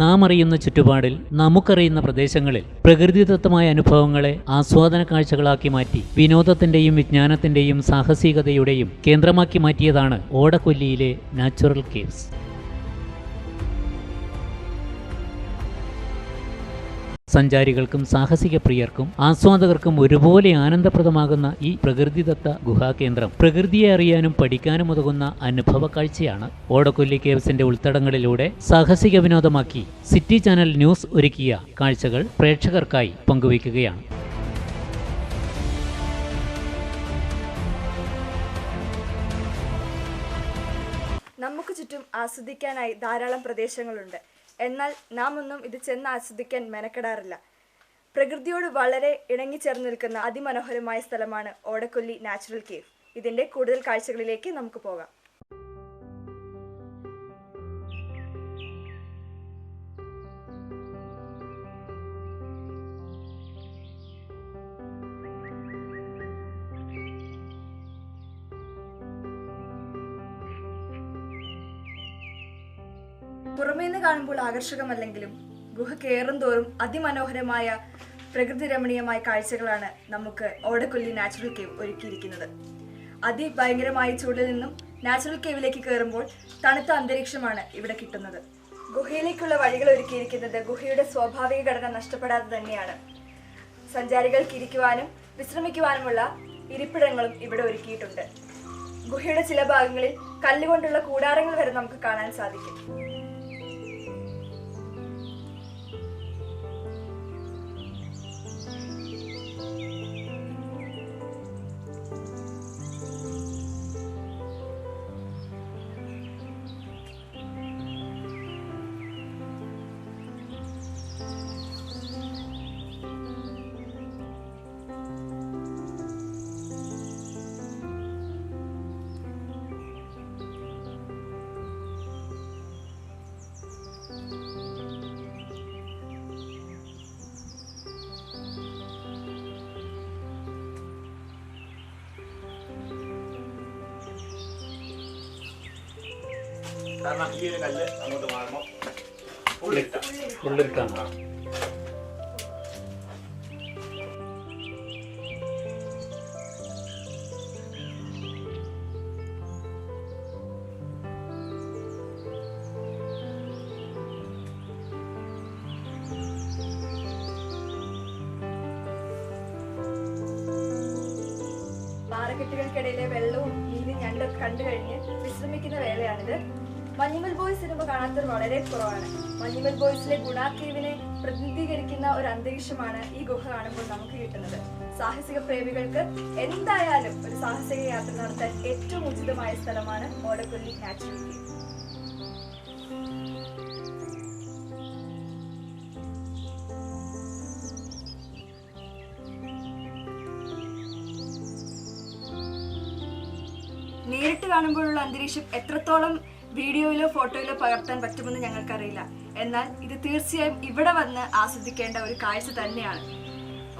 നാം അറിയുന്ന ചുറ്റുപാടിൽ നമുക്കറിയുന്ന പ്രദേശങ്ങളിൽ പ്രകൃതിദത്തമായ അനുഭവങ്ങളെ ആസ്വാദന കാഴ്ചകളാക്കി മാറ്റി വിനോദത്തിന്റെയും വിജ്ഞാനത്തിന്റെയും സാഹസികതയുടെയും കേന്ദ്രമാക്കി മാറ്റിയതാണ് ഓടക്കൊല്ലിയിലെ നാച്ചുറൽ കേവ്സ്. സഞ്ചാരികൾക്കും സാഹസിക പ്രിയർക്കും ആസ്വാദകർക്കും ഒരുപോലെ ആനന്ദപ്രദമാകുന്ന ഈ പ്രകൃതിദത്ത ഗുഹാകേന്ദ്രം പ്രകൃതിയെ അറിയാനും പഠിക്കാനും ഉതകുന്ന അനുഭവ കാഴ്ചയാണ് ഓടക്കൊല്ലി കേവ്സിന്റെ ഉൾത്തടങ്ങളിലൂടെ സാഹസിക വിനോദമാക്കി സിറ്റി ചാനൽ ന്യൂസ് ഒരുക്കിയ കാഴ്ചകൾ പ്രേക്ഷകർക്കായി പങ്കുവയ്ക്കുകയാണ്. നമുക്ക് ചുറ്റും ആസ്വദിക്കാനായി ധാരാളം പ്രദേശങ്ങളുണ്ട്. എന്നാൽ നാം ഒന്നും ഇത് ചെന്ന് ആസ്വദിക്കാൻ മെനക്കെടാറില്ല. പ്രകൃതിയോട് വളരെ ഇണങ്ങിച്ചേർന്ന് നിൽക്കുന്ന അതിമനോഹരമായ സ്ഥലമാണ് ഓടക്കൊല്ലി നാച്ചുറൽ കേവ്. ഇതിന്റെ കൂടുതൽ കാഴ്ചകളിലേക്ക് നമുക്ക് പോകാം. പുറമേന്ന് കാണുമ്പോൾ ആകർഷകമല്ലെങ്കിലും ഗുഹ കയറും തോറും അതിമനോഹരമായ പ്രകൃതി രമണീയമായ കാഴ്ചകളാണ് നമുക്ക് ഓടക്കൊല്ലി നാച്ചുറൽ കേവ് ഒരുക്കിയിരിക്കുന്നത്. അതിഭയങ്കരമായ ചൂടിൽ നിന്നും നാച്ചുറൽ കേവിലേക്ക് കയറുമ്പോൾ തണുത്ത അന്തരീക്ഷമാണ് ഇവിടെ കിട്ടുന്നത്. ഗുഹയിലേക്കുള്ള വഴികൾ ഒരുക്കിയിരിക്കുന്നത് ഗുഹയുടെ സ്വാഭാവിക ഘടന നഷ്ടപ്പെടാതെ തന്നെയാണ്. സഞ്ചാരികൾക്ക് ഇരിക്കുവാനും വിശ്രമിക്കുവാനുമുള്ള ഇരിപ്പിടങ്ങളും ഇവിടെ ഒരുക്കിയിട്ടുണ്ട്. ഗുഹയുടെ ചില ഭാഗങ്ങളിൽ കല്ലുകൊണ്ടുള്ള കൂടാരങ്ങൾ വരെ നമുക്ക് കാണാൻ സാധിക്കും. കാരണം ഈ ഒരു കല്ല് അങ്ങോട്ട് മാറുമ്പോൾ ഉള്ളിട്ട. ഉള്ളിട്ടാണ്. പാറക്കെട്ടുകൾക്കിടയിലെ വെള്ളവും മീനും ഞണ്ടൊക്കെ കണ്ടു കഴിഞ്ഞ് വിശ്രമിക്കുന്ന വേളയാണിത്. മഞ്ഞുമൽ ബോയ്സ് സിനിമ കാണാത്തവർ വളരെ കുറവാണ്. മഞ്ഞുമൽ ബോയ്സിലെ ഗുണാക്കേവിനെ പ്രതിനിധീകരിക്കുന്ന ഒരു അന്തരീക്ഷമാണ് ഈ ഗുഹ കാണുമ്പോൾ നമുക്ക് കിട്ടുന്നത്. സാഹസിക പ്രേമികൾക്ക് എന്തായാലും ഒരു സാഹസിക യാത്ര നടത്താൻ ഏറ്റവും ഉചിതമായ സ്ഥലമാണ് ഓടക്കൊല്ലി നാച്ചുറൽ കേവ് നേരിട്ട് കാണുമ്പോഴുള്ള അന്തരീക്ഷം എത്രത്തോളം വീഡിയോയിലോ ഫോട്ടോയിലോ പകർത്താൻ പറ്റുമെന്ന് ഞങ്ങൾക്കറിയില്ല. എന്നാൽ ഇത് തീർച്ചയായും ഇവിടെ വന്ന് ആസ്വദിക്കേണ്ട ഒരു കാഴ്ച തന്നെയാണ്.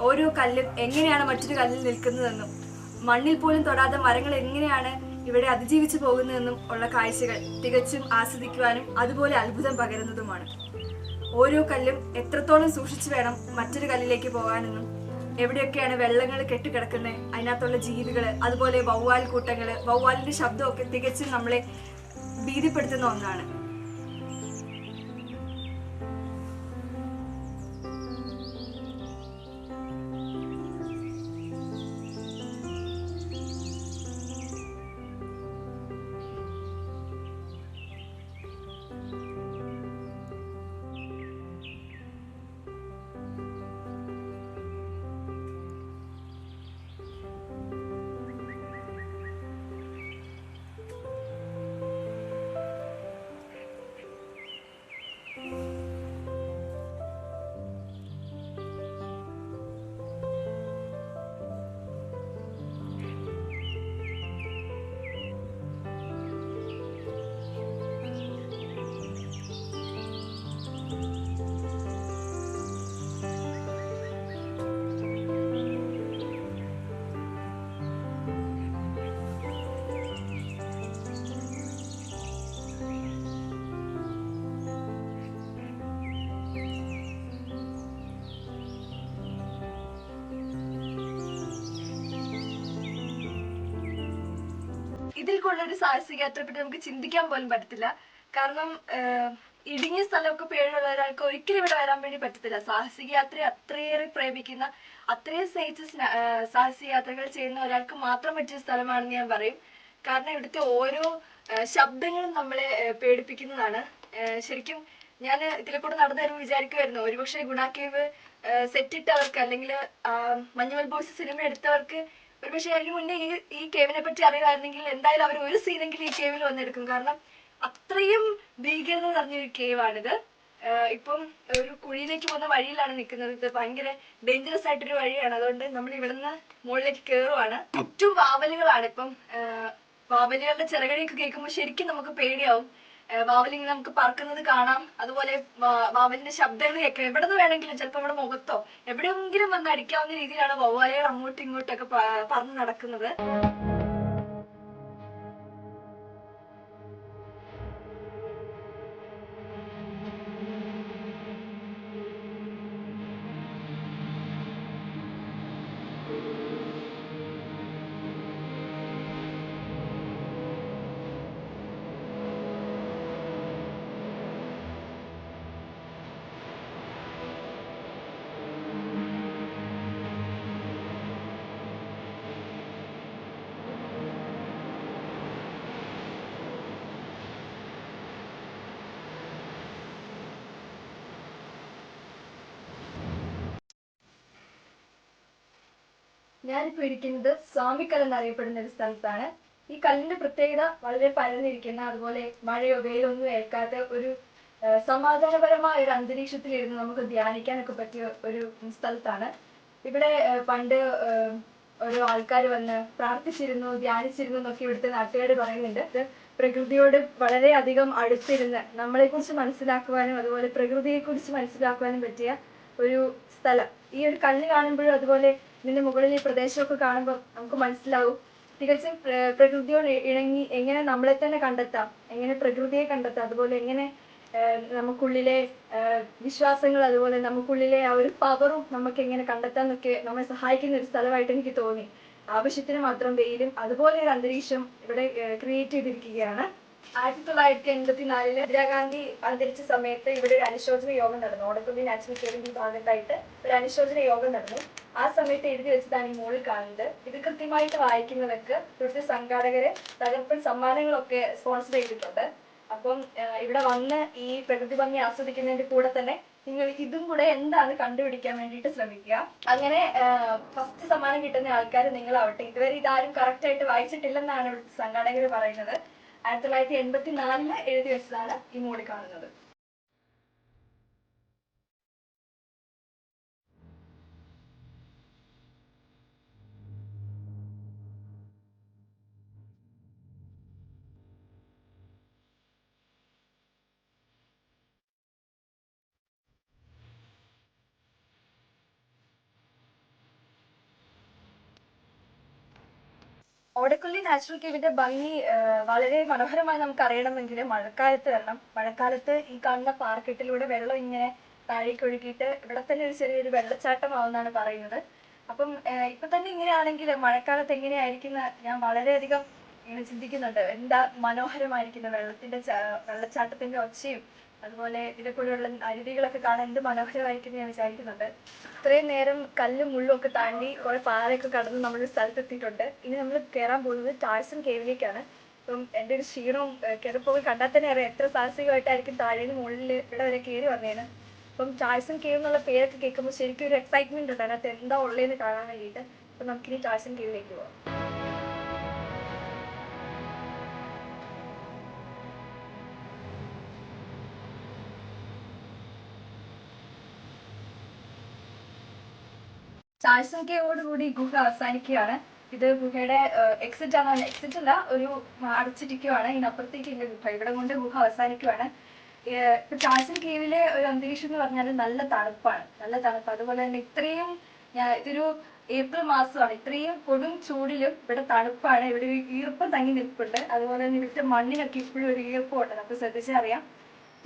ഓരോ കല്ലും എങ്ങനെയാണ് മറ്റൊരു കല്ലിൽ നിൽക്കുന്നതെന്നും മണ്ണിൽ പോലും തൊടാതെ മരങ്ങൾ എങ്ങനെയാണ് ഇവിടെ അതിജീവിച്ചു പോകുന്നതെന്നും ഉള്ള കാഴ്ചകൾ തികച്ചും ആസ്വദിക്കുവാനും അതുപോലെ അത്ഭുതം പകരുന്നതുമാണ്. ഓരോ കല്ലും എത്രത്തോളം സൂക്ഷിച്ചു വേണം മറ്റൊരു കല്ലിലേക്ക് പോകാനെന്നും എവിടെയൊക്കെയാണ് വെള്ളങ്ങൾ കെട്ടിക്കിടക്കുന്നത് അതിനകത്തുള്ള ജീവികൾ അതുപോലെ വവ്വാൽ കൂട്ടങ്ങൾ വവ്വാലിന്റെ ശബ്ദമൊക്കെ തികച്ചും നമ്മളെ ഭീതിപ്പെടുത്തുന്ന ഒന്നാണ്. ഇതിൽ കൂടുതൽ ഒരു സാഹസിക യാത്രയെ പറ്റി നമുക്ക് ചിന്തിക്കാൻ പോലും പറ്റത്തില്ല. കാരണം ഇടുങ്ങിയ സ്ഥലമൊക്കെ പേടിയുള്ള ഒരാൾക്ക് ഒരിക്കലും ഇവിടെ വരാൻ വേണ്ടി പറ്റത്തില്ല. സാഹസിക യാത്രയെ അത്രയേറെ പ്രേമിക്കുന്ന അത്രയും സ്നേഹിച്ച് സാഹസിക യാത്രകൾ ചെയ്യുന്ന ഒരാൾക്ക് മാത്രം പറ്റിയ സ്ഥലമാണെന്ന് ഞാൻ പറയും. കാരണം ഇവിടുത്തെ ഓരോ ശബ്ദങ്ങളും നമ്മളെ പേടിപ്പിക്കുന്നതാണ്. ശരിക്കും ഞാൻ ഇതിലെ കൂടെ നടന്നു വരുമ്പോൾ വിചാരിക്കുമായിരുന്നു. ഒരുപക്ഷെ ഗുണാക്കേവ് കേവ് സെറ്റ് ഇട്ടവർക്ക് അല്ലെങ്കിൽ മഞ്ഞുമൽ ബോയ്സ് സിനിമ എടുത്തവർക്ക് ഒരുപക്ഷെ അതിന് മുന്നേ ഈ ഈ കേവിനെ പറ്റി അറിയുമായിരുന്നെങ്കിൽ എന്തായാലും അവർ ഒരു സീനെങ്കിലും ഈ കേവിൽ വന്നെടുക്കും. കാരണം അത്രയും ഭീകരത നിറഞ്ഞൊരു കേവാണിത് ഇപ്പം ഒരു കുഴിയിലേക്ക് പോകുന്ന വഴിയിലാണ് നിൽക്കുന്നത്. ഇത് ഭയങ്കര ഡേഞ്ചറസ് ആയിട്ടൊരു വഴിയാണ്. അതുകൊണ്ട് നമ്മൾ ഇവിടുന്ന് മുകളിലേക്ക് കയറുവാണ്. ചുറ്റും വാവലുകളാണ്. ഇപ്പം വാവലുകളുടെ ചിറകടിയൊക്കെ കേൾക്കുമ്പോൾ ശരിക്കും നമുക്ക് പേടിയാവും. ആഹ് വാവലിങ്ങനെ നമുക്ക് പറക്കുന്നത് കാണാം. അതുപോലെ വാവലിന്റെ ശബ്ദങ്ങൾ കേൾക്കാം. എവിടെ നിന്ന് വേണമെങ്കിലും ചിലപ്പോൾ നമ്മുടെ മുഖത്തോ എവിടെയെങ്കിലും വന്ന് അടിക്കാവുന്ന രീതിയിലാണ് വവ്വാലുകൾ അങ്ങോട്ടും ഇങ്ങോട്ടൊക്കെ പറന്ന് നടക്കുന്നത്. ഞാനിപ്പോ ഇരിക്കുന്നത് സ്വാമിക്കൽ എന്നറിയപ്പെടുന്ന ഒരു സ്ഥലത്താണ്. ഈ കല്ലിന്റെ പ്രത്യേകത വളരെ പരന്നിരിക്കുന്ന അതുപോലെ മഴയോ വെയിലോ ഒന്നും ഏൽക്കാത്ത ഒരു സമാധാനപരമായ ഒരു അന്തരീക്ഷത്തിൽ ഇരുന്ന് നമുക്ക് ധ്യാനിക്കാനൊക്കെ പറ്റിയ ഒരു സ്ഥലത്താണ്. ഇവിടെ പണ്ട് ഓരോ ആൾക്കാർ വന്ന് പ്രാർത്ഥിച്ചിരുന്നു ധ്യാനിച്ചിരുന്നു എന്നൊക്കെ ഇവിടുത്തെ നാട്ടുകാർ പറയുന്നുണ്ട്. പ്രകൃതിയോട് വളരെയധികം അടുത്തിരുന്ന് നമ്മളെ കുറിച്ച് മനസ്സിലാക്കുവാനും അതുപോലെ പ്രകൃതിയെക്കുറിച്ച് മനസ്സിലാക്കുവാനും പറ്റിയ ഒരു സ്ഥലം. ഈ ഒരു കല്ല് കാണുമ്പോഴും അതുപോലെ ഇതിന്റെ മുകളിൽ ഈ പ്രദേശമൊക്കെ കാണുമ്പോൾ നമുക്ക് മനസ്സിലാവും. തികച്ചും പ്ര- പ്രകൃതിയോട് ഇണങ്ങി എങ്ങനെ നമ്മളെ തന്നെ കണ്ടെത്താം. എങ്ങനെ പ്രകൃതിയെ കണ്ടെത്താം. അതുപോലെ എങ്ങനെ നമുക്കുള്ളിലെ വിശ്വാസങ്ങൾ അതുപോലെ നമുക്കുള്ളിലെ ആ ഒരു പവറും നമുക്ക് എങ്ങനെ കണ്ടെത്താന്നൊക്കെ നമ്മെ സഹായിക്കുന്ന ഒരു സ്ഥലമായിട്ട് എനിക്ക് തോന്നി. ആവശ്യത്തിന് മാത്രം വെയിലും അതുപോലെ ഒരു അന്തരീക്ഷം ഇവിടെ ക്രിയേറ്റ് ചെയ്തിരിക്കുകയാണ്. ആയിരത്തി തൊള്ളായിരത്തി എൺപത്തി നാലിൽ ഇന്ദിരാഗാന്ധി അന്തരിച്ച സമയത്ത് ഇവിടെ ഒരു അനുശോചന യോഗം നടന്നു. ഓടക്കുള്ളി നാഷണൽ കേരള ഭാഗത്തായിട്ട് ഒരു അനുശോചന യോഗം നടന്നു. ആ സമയത്ത് എഴുതി വെച്ചതാണ് ഈ മുകളിൽ കാണുന്നത്. ഇത് കൃത്യമായിട്ട് വായിക്കുന്നവർക്ക് ഇവിടുത്തെ സംഘാടകര് തകർപ്പൻ സമ്മാനങ്ങളൊക്കെ സ്പോൺസർ ചെയ്തിട്ടുണ്ട്. അപ്പം ഇവിടെ വന്ന് ഈ പ്രകൃതി ഭംഗി ആസ്വദിക്കുന്നതിന്റെ കൂടെ തന്നെ നിങ്ങൾ ഇതും കൂടെ എന്താണ് കണ്ടുപിടിക്കാൻ വേണ്ടിയിട്ട് ശ്രമിക്കുക. അങ്ങനെ ഫസ്റ്റ് സമ്മാനം കിട്ടുന്ന ആൾക്കാർ നിങ്ങളാവട്ടെ. ഇതുവരെ ഇതാരും കറക്റ്റ് ആയിട്ട് വായിച്ചിട്ടില്ലെന്നാണ് ഇവിടുത്തെ സംഘാടകർ പറയുന്നത്. ആയിരത്തി തൊള്ളായിരത്തി എൺപത്തി നാലിൽ എഴുതി വെച്ചതാണ് ഈ മോളിൽ കാണുന്നത്. ഓടക്കുള്ളി നാച്ചുറൽ കേവിന്റെ ഭംഗി വളരെ മനോഹരമായി നമുക്ക് അറിയണമെങ്കിൽ മഴക്കാലത്ത് വരണം. മഴക്കാലത്ത് ഈ കാണുന്ന പാർക്കെട്ടിലൂടെ വെള്ളം ഇങ്ങനെ താഴേക്ക് ഒഴുകിയിട്ട് ഇവിടെ തന്നെ ഒരു ചെറിയൊരു വെള്ളച്ചാട്ടമാവുന്നാണ് പറയുന്നത്. അപ്പം ഇപ്പൊ തന്നെ ഇങ്ങനെയാണെങ്കിൽ മഴക്കാലത്ത് എങ്ങനെയായിരിക്കുന്ന ഞാൻ വളരെയധികം ഇങ്ങനെ ചിന്തിക്കുന്നുണ്ട്. എന്താ മനോഹരമായിരിക്കുന്ന വെള്ളത്തിന്റെ വെള്ളച്ചാട്ടത്തിന്റെ ഒച്ചയും അതുപോലെ ഇതിന്റെ കൂടെയുള്ള അരുവികളൊക്കെ കാണാൻ എന്ത് മനോഹരമായിരിക്കും ഞാൻ വിചാരിക്കുന്നുണ്ട്. ഇത്രയും നേരം കല്ലും മുള്ളും ഒക്കെ താണ്ടി കുറെ പാറയൊക്കെ കടന്ന് നമ്മൾ സ്ഥലത്തെത്തിയിട്ടുണ്ട്. ഇനി നമ്മൾ കയറാൻ പോകുന്നത് ടാഴ്സൺ കേവിലേക്കാണ് അപ്പം എന്റെ ഒരു ക്ഷീണവും കയറിപ്പോയി കണ്ടാൽ തന്നെ അറിയാം എത്ര സാഹസികമായിട്ടായിരിക്കും താഴേന്ന് മുകളിൽ ഇവിടെ വരെ കയറി വന്നേന് അപ്പം ടാഴ്സൺ കേവ് എന്നുള്ള പേരൊക്കെ കേൾക്കുമ്പോൾ ശരിക്കും ഒരു എക്സൈറ്റ്മെന്റ് ഉണ്ട് അതിനകത്ത് എന്താ ഉള്ളതെന്ന് കാണാൻ വേണ്ടിയിട്ട്. അപ്പം നമുക്കിനി ടാഴ്സൺ കേവിലേക്ക് പോവാം. ടാഴ്സൺ കൂടി ഗുഹ അവസാനിക്കുകയാണ്. ഇത് ഗുഹയുടെ എക്സിറ്റ് ആണ്. എക്സിറ്റ് അല്ല ഒരു അടച്ചിരിക്കുവാണ് ഇതിനപ്പുറത്തേക്ക് ഇല്ല ഗുഹ ഇവിടെ കൊണ്ട് ഗുഹ അവസാനിക്കുവാണ് ഏഹ് കീവിലെ ഒരു അന്തരീക്ഷം എന്ന് പറഞ്ഞാൽ നല്ല തണുപ്പാണ്. നല്ല തണുപ്പ്. അതുപോലെ തന്നെ ഇത്രയും ഇതൊരു ഏപ്രിൽ മാസമാണ്. ഇത്രയും കൊടും ചൂടിലും ഇവിടെ തണുപ്പാണ്. ഇവിടെ ഒരു ഈർപ്പം തങ്ങി നിൽപ്പുണ്ട്. അതുപോലെ തന്നെ ഇവിടുത്തെ മണ്ണിനൊക്കെ ഇപ്പോഴും ഒരു ഈർപ്പമുണ്ട്. നമുക്ക് ശ്രദ്ധിച്ചറിയാം.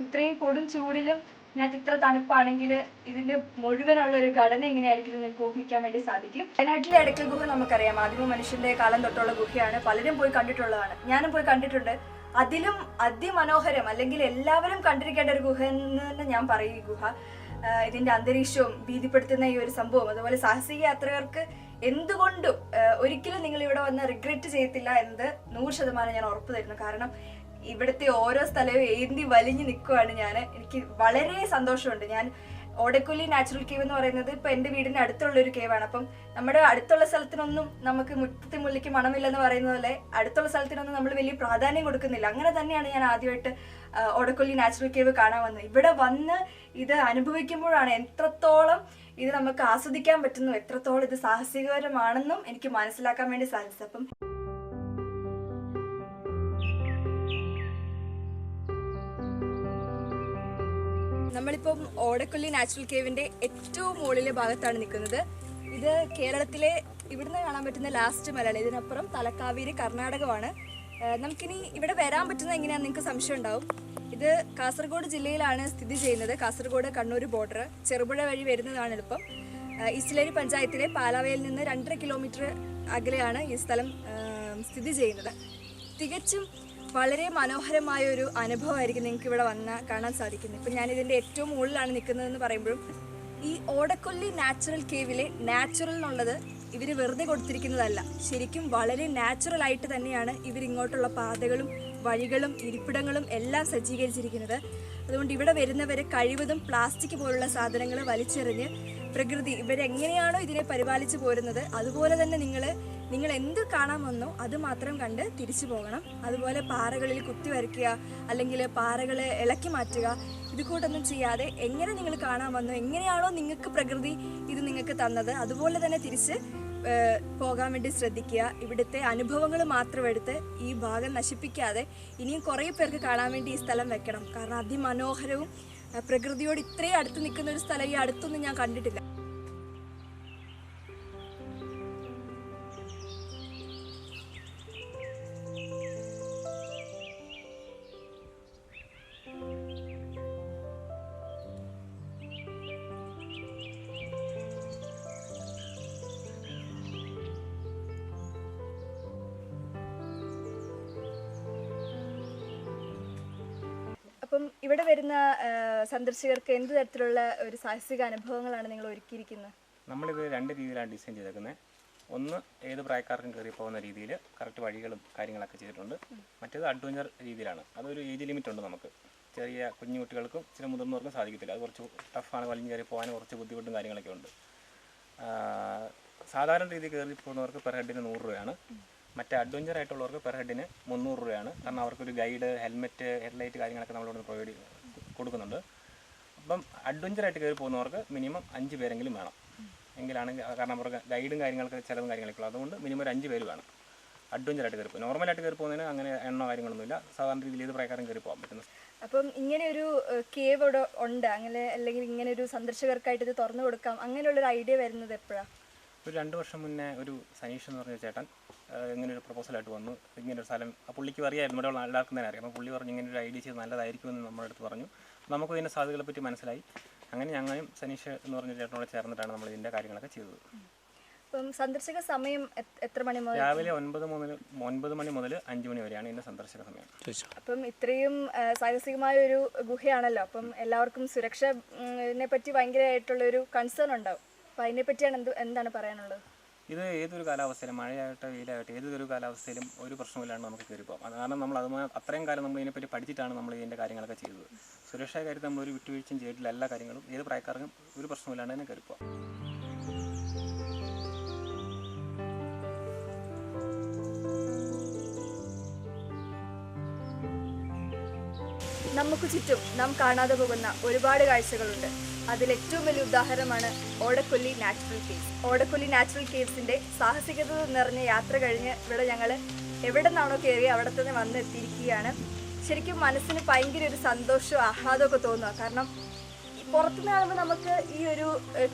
ഇത്രയും കൊടും ചൂടിലും ഇതിനകത്ത് ഇത്ര തണുപ്പാണെങ്കിൽ ഇതിന്റെ മുഴുവനുള്ള ഒരു ഘടന എങ്ങനെയായിരിക്കും നിങ്ങൾക്ക് ഊഹിക്കാൻ വേണ്ടി സാധിക്കും. വയനാട്ടിലെ അടുക്കൽ ഗുഹ നമുക്കറിയാം. ആദിമ മനുഷ്യന്റെ കാലം തൊട്ടുള്ള ഗുഹയാണ്. പലരും പോയി കണ്ടിട്ടുള്ളതാണ്. ഞാനും പോയി കണ്ടിട്ടുണ്ട്. അതിലും അതിമനോഹരം അല്ലെങ്കിൽ എല്ലാവരും കണ്ടിരിക്കേണ്ട ഒരു ഗുഹ എന്ന് തന്നെ ഞാൻ പറയും ഈ ഗുഹ. ഇതിന്റെ അന്തരീക്ഷവും ഭീതിപ്പെടുത്തുന്ന ഈ ഒരു സംഭവം. അതുപോലെ സാഹസിക യാത്രികർക്ക് എന്തുകൊണ്ടും ഒരിക്കലും നിങ്ങൾ ഇവിടെ വന്ന് റിഗ്രറ്റ് ചെയ്യത്തില്ല എന്നത് നൂറ് ശതമാനം ഞാൻ ഉറപ്പ് തരുന്നു. കാരണം ഇവിടുത്തെ ഓരോ സ്ഥലവും ഏന്തി വലിഞ്ഞു നിൽക്കുവാണ് ഞാൻ എനിക്ക് വളരെ സന്തോഷമുണ്ട്. ഞാൻ ഓടക്കൊല്ലി നാച്ചുറൽ കേവ് എന്ന് പറയുന്നത് ഇപ്പൊ എന്റെ വീടിന്റെ അടുത്തുള്ള ഒരു കേവാണ്. അപ്പം നമ്മുടെ അടുത്തുള്ള സ്ഥലത്തിനൊന്നും നമുക്ക് മുറ്റത്തെ മുല്ലയ്ക്ക് മണമില്ലെന്ന് പറയുന്ന പോലെ അടുത്തുള്ള സ്ഥലത്തിനൊന്നും നമ്മൾ വലിയ പ്രാധാന്യം കൊടുക്കുന്നില്ല. അങ്ങനെ തന്നെയാണ് ഞാൻ ആദ്യമായിട്ട് ഓടക്കുല്ലി നാച്ചുറൽ കേവ് കാണാൻ വന്നത്. ഇവിടെ വന്ന് ഇത് അനുഭവിക്കുമ്പോഴാണ് എത്രത്തോളം ഇത് നമുക്ക് ആസ്വദിക്കാൻ പറ്റുന്നു എത്രത്തോളം ഇത് സാഹസികരമാണെന്നും എനിക്ക് മനസ്സിലാക്കാൻ വേണ്ടി സാധിച്ചത്. അപ്പം നമ്മളിപ്പം ഓടക്കൊല്ലി നാച്ചുറൽ കേവിന്റെ ഏറ്റവും മുകളിലെ ഭാഗത്താണ് നിൽക്കുന്നത്. ഇത് കേരളത്തിലെ ഇവിടുന്ന് കാണാൻ പറ്റുന്ന ലാസ്റ്റ് മലയാണ് ഇതിനപ്പുറം തലക്കാവേരി കർണാടകമാണ്. നമുക്കിനി ഇവിടെ വരാൻ പറ്റുന്നത് എങ്ങനെയാണെന്ന് നിങ്ങൾക്ക് സംശയം ഉണ്ടാവും. ഇത് കാസർഗോഡ് ജില്ലയിലാണ് സ്ഥിതി ചെയ്യുന്നത്. കാസർഗോഡ് കണ്ണൂർ ബോർഡർ ചെറുപുഴ വഴി വരുന്നതാണ് എളുപ്പം. ഈസ്റ്റിലേരി പഞ്ചായത്തിലെ പാലാവയിൽ നിന്ന് രണ്ടര കിലോമീറ്റർ അകലെയാണ് ഈ സ്ഥലം സ്ഥിതി ചെയ്യുന്നത്. തികച്ചും വളരെ മനോഹരമായ ഒരു അനുഭവമായിരിക്കും നിങ്ങൾക്ക് ഇവിടെ വന്ന കാണാൻ സാധിക്കുന്നത്. ഇപ്പം ഞാൻ ഇതിന്റെ ഏറ്റവും മുകളിലാണ് നിൽക്കുന്നതെന്ന് പറയുമ്പോഴും ഈ ഓടക്കൊല്ലി നാച്ചുറൽ കേവിലെ നാച്ചുറൽ എന്നുള്ളത് ഇവർ വെറുതെ കൊടുത്തിരിക്കുന്നതല്ല. ശരിക്കും വളരെ നാച്ചുറൽ ആയിട്ട് തന്നെയാണ് ഇവരിങ്ങോട്ടുള്ള പാതകളും വഴികളും ഇരിപ്പിടങ്ങളും എല്ലാം സജ്ജീകരിച്ചിരിക്കുന്നത്. അതുകൊണ്ട് ഇവിടെ വരുന്നവരെ കഴിവതും പ്ലാസ്റ്റിക് പോലുള്ള സാധനങ്ങൾ വലിച്ചെറിഞ്ഞ് പ്രകൃതി ഇവരെങ്ങനെയാണോ ഇതിനെ പരിപാലിച്ചു പോരുന്നത് അതുപോലെ തന്നെ നിങ്ങൾ നിങ്ങൾ എന്ത് കാണാൻ വന്നോ അത് മാത്രം കണ്ട് തിരിച്ചു പോകണം. അതുപോലെ പാറകളിൽ കുത്തി വരയ്ക്കുക അല്ലെങ്കിൽ പാറകളെ ഇളക്കി മാറ്റുക ഇത് കൂട്ടൊന്നും ചെയ്യാതെ എങ്ങനെ നിങ്ങൾ കാണാൻ വന്നോ എങ്ങനെയാണോ നിങ്ങൾക്ക് പ്രകൃതി ഇത് നിങ്ങൾക്ക് തന്നത് അതുപോലെ തന്നെ തിരിച്ച് പോകാൻ വേണ്ടി ശ്രദ്ധിക്കുക. ഇവിടുത്തെ അനുഭവങ്ങൾ മാത്രം എടുത്ത് ഈ ഭാഗം നശിപ്പിക്കാതെ ഇനിയും കുറേ പേർക്ക് കാണാൻ വേണ്ടി ഈ സ്ഥലം വെക്കണം. കാരണം അതിമനോഹരവും പ്രകൃതിയോട് ഇത്രയും അടുത്ത് നിൽക്കുന്ന ഒരു സ്ഥലം ഈ അടുത്തൊന്നും ഞാൻ കണ്ടിട്ടില്ല. ഇവിടെ വരുന്ന സന്ദർശകർക്ക് എന്ത് തരത്തിലുള്ള ഒരു സാഹസിക അനുഭവങ്ങളാണ് നിങ്ങൾ ഒരുക്കിയിരിക്കുന്നത്? നമ്മളിത് രണ്ട് രീതിയിലാണ് ഡിസൈൻ ചെയ്തേക്കുന്നത് ഒന്ന് ഏത് പ്രായക്കാർക്കും കയറി പോകുന്ന രീതിയിൽ കറക്റ്റ് വഴികളും കാര്യങ്ങളൊക്കെ ചെയ്തിട്ടുണ്ട്. മറ്റേത് അഡ്വഞ്ചർ രീതിയിലാണ്. അതൊരു ഏജ് ലിമിറ്റ് ഉണ്ട് നമുക്ക്. ചെറിയ കുഞ്ഞു കുട്ടികൾക്കും ചില മുതിർന്നവർക്കും സാധിക്കത്തില്ല. അത് കുറച്ച് ടഫാണ് വലിഞ്ഞ് കയറി പോകാൻ കുറച്ച് ബുദ്ധിമുട്ടും കാര്യങ്ങളൊക്കെ ഉണ്ട്. സാധാരണ രീതിയിൽ കയറി പോകുന്നവർക്ക് പെർ ഹെഡിന് നൂറ് രൂപയാണ്. മറ്റേ അഡ്വഞ്ചർ ആയിട്ടുള്ളവർക്ക് പെർ ഹെഡിന് മുന്നൂറ് രൂപയാണ്. കാരണം അവർക്കൊരു ഗൈഡ് ഹെൽമെറ്റ് ഹെഡ്ലൈറ്റ് കാര്യങ്ങളൊക്കെ നമ്മളിവിടെ പ്രൊവൈഡ് കൊടുക്കുന്നുണ്ട്. അപ്പം അഡ്വഞ്ചർ ആയിട്ട് കയറി പോകുന്നവർക്ക് മിനിമം അഞ്ച് പേരെങ്കിലും വേണം. എങ്കിലാണ് കാരണം അവർക്ക് ഗൈഡും കാര്യങ്ങളൊക്കെ ചിലവും കാര്യങ്ങളൊക്കെ ഉള്ളൂ അതുകൊണ്ട് മിനിമം ഒരു അഞ്ച് പേര് വേണം. അഡ്വഞ്ചർ ആയിട്ട് കയറി പോകും നോർമലായിട്ട് കയറി പോകുന്നതിന് അങ്ങനെ എണ്ണോ കാര്യങ്ങളൊന്നുമില്ല. സാധാരണ രീതിയിൽ ഏത് പ്രകാരം കയറി പോകാൻ പറ്റുന്നത് അപ്പം ഇങ്ങനെ ഒരു കേവ് അവിടെ ഉണ്ട്. അങ്ങനെ അല്ലെങ്കിൽ ഇങ്ങനെ ഒരു സന്ദർശകർക്കായിട്ട് ഇത് തുറന്നു കൊടുക്കാം. അങ്ങനെയുള്ളൊരു ഐഡിയ വരുന്നത് എപ്പോഴാണ് ഒരു രണ്ട് വർഷം മുന്നേ ഒരു സനീഷ് എന്ന് പറഞ്ഞ ചേട്ടൻ ആ, ഇങ്ങനെ ഒരു പ്രപ്പോസലായിട്ട് വന്നു. ഇങ്ങനെ ഒരു സ്ഥലം. ആ പുള്ളിക്ക് അറിയായിരുന്നു ഇവിടെ ഉള്ള എല്ലാവർക്കും തന്നെ അറിയാം. അപ്പോൾ പുള്ളി പറഞ്ഞു ഇങ്ങനെ ഒരു ഐഡിയ ചെയ്ത് നല്ലതായിരിക്കുമെന്ന് നമ്മുടെ അടുത്ത് പറഞ്ഞു. നമുക്ക് ഇതിന്റെ സാധ്യതകളെ പറ്റി മനസ്സിലായി. അങ്ങനെ ഞങ്ങളും സനീഷ് എന്ന് പറഞ്ഞ ചേട്ടനോട് ചേർന്നിട്ടാണ് നമ്മൾ ഇതിന്റെ കാര്യങ്ങളൊക്കെ ചെയ്തത്. അപ്പം സന്ദർശക സമയം എത്ര മണി മുതൽ? രാവിലെ ഒൻപത് മുതൽ ഒൻപത് മണി മുതൽ അഞ്ച് മണി വരെയാണ് ഇതിന്റെ സന്ദർശക സമയം. അപ്പം ഇത്രയും സാഹസികമായ ഒരു ഗുഹയാണല്ലോ. അപ്പം എല്ലാവർക്കും സുരക്ഷ പറ്റി ഭയങ്കരമായിട്ടുള്ള ഒരു കൺസേൺ ഉണ്ടാവും. അപ്പം അതിനെ പറ്റിയാണ് എന്ത് എന്താണ് പറയാനുള്ളത്? ഇത് ഏതൊരു കാലാവസ്ഥയിലും മഴയായിട്ട് വെയിലായിട്ട് ഏതൊരു കാലാവസ്ഥയിലും ഒരു പ്രശ്നമില്ലാണ്ട് നമുക്ക് കയറി പോകാം. കാരണം നമ്മൾ അത് അത്രയും കാലം നമ്മൾ ഇതിനെപ്പറ്റി പഠിച്ചിട്ടാണ് നമ്മൾ ഇതിന്റെ കാര്യങ്ങളൊക്കെ ചെയ്തത്. സുരക്ഷാ കാര്യത്തിൽ നമ്മൾ ഒരു വിട്ടുവീഴ്ചയും ചെയ്തിട്ടില്ല. എല്ലാ കാര്യങ്ങളും ഏത് പ്രായക്കാർക്കും ഒരു പ്രശ്നമില്ലാണ്ട് തന്നെ പോകാം. നമുക്ക് ചുറ്റും നാം കാണാതെ പോകുന്ന ഒരുപാട് കാഴ്ചകളുണ്ട്. അതിൽ ഏറ്റവും വലിയ ഉദാഹരണമാണ് Odakkolli natural caves. Odakkolli natural കേവ്സിന്റെ സാഹസികത നിറഞ്ഞ യാത്ര കഴിഞ്ഞ് ഇവിടെ ഞങ്ങൾ എവിടെ നിന്നാണോ കയറി അവിടെ തന്നെ വന്ന് എത്തിയിരിക്കുകയാണ് ശരിക്കും മനസ്സിന് ഭയങ്കര ഒരു സന്തോഷവും ആഹ്ലാദമൊക്കെ തോന്നുക കാരണം പുറത്തുനിന്ന് കാണുമ്പോൾ നമുക്ക് ഈ ഒരു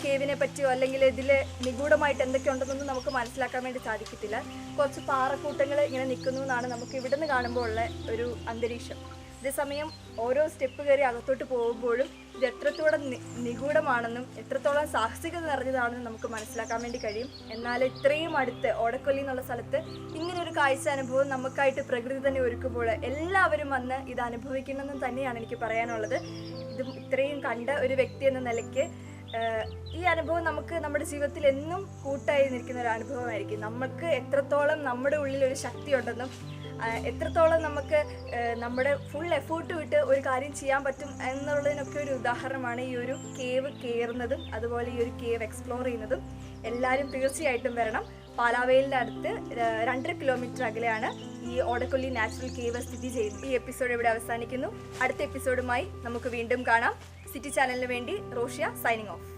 കേവിനെ പറ്റിയോ അല്ലെങ്കിൽ ഇതിൽ നിഗൂഢമായിട്ട് എന്തൊക്കെ ഉണ്ടെന്നൊന്നും നമുക്ക് മനസ്സിലാക്കാൻ വേണ്ടി സാധിക്കത്തില്ല. കുറച്ച് പാറക്കൂട്ടങ്ങൾ ഇങ്ങനെ നിൽക്കുന്നു എന്നാണ് നമുക്ക് ഇവിടുന്ന് കാണുമ്പോൾ ഉള്ള ഒരു അന്തരീക്ഷം. അതേസമയം ഓരോ സ്റ്റെപ്പ് കയറി അകത്തോട്ട് പോകുമ്പോഴും ഇത് എത്രത്തോളം നിഗൂഢമാണെന്നും എത്രത്തോളം സാഹസികത നിറഞ്ഞതാണെന്നും നമുക്ക് മനസ്സിലാക്കാൻ വേണ്ടി കഴിയും. എന്നാൽ ഇത്രയും അടുത്ത് ഓടക്കൊല്ലി എന്നുള്ള സ്ഥലത്ത് ഇങ്ങനൊരു കാഴ്ച അനുഭവം നമുക്കായിട്ട് പ്രകൃതി തന്നെ ഒരുക്കുമ്പോൾ എല്ലാവരും വന്ന് ഇത് അനുഭവിക്കണമെന്ന് തന്നെയാണ് എനിക്ക് പറയാനുള്ളത്. ഇത് ഇത്രയും കണ്ട ഒരു വ്യക്തി എന്ന നിലയ്ക്ക് ഈ അനുഭവം നമുക്ക് നമ്മുടെ ജീവിതത്തിൽ എന്നും കൂട്ടായി നിൽക്കുന്ന ഒരു അനുഭവമായിരിക്കും. നമുക്ക് എത്രത്തോളം നമ്മുടെ ഉള്ളിൽ ഒരു ശക്തി ഉണ്ടെന്നും എത്രത്തോളം നമുക്ക് നമ്മുടെ ഫുൾ എഫേർട്ട് വിട്ട് ഒരു കാര്യം ചെയ്യാൻ പറ്റും എന്നുള്ളതിനൊക്കെ ഒരു ഉദാഹരണമാണ് ഈ ഒരു കേവ് കയറുന്നതും അതുപോലെ ഈ ഒരു കേവ് എക്സ്പ്ലോർ ചെയ്യുന്നതും. എല്ലാവരും തീർച്ചയായിട്ടും വരണം. പാലാവയിലിന്റെ അടുത്ത് രണ്ടര കിലോമീറ്റർ അകലെയാണ് ഈ ഓടക്കൊല്ലി നാച്ചുറൽ കേവ് സ്ഥിതി ചെയ്യുന്നത് ഈ എപ്പിസോഡ് ഇവിടെ അവസാനിക്കുന്നു. അടുത്ത എപ്പിസോഡുമായി നമുക്ക് വീണ്ടും കാണാം. സിറ്റി ചാനലിന് വേണ്ടി റോഷ്യ സൈനിങ് ഓഫ്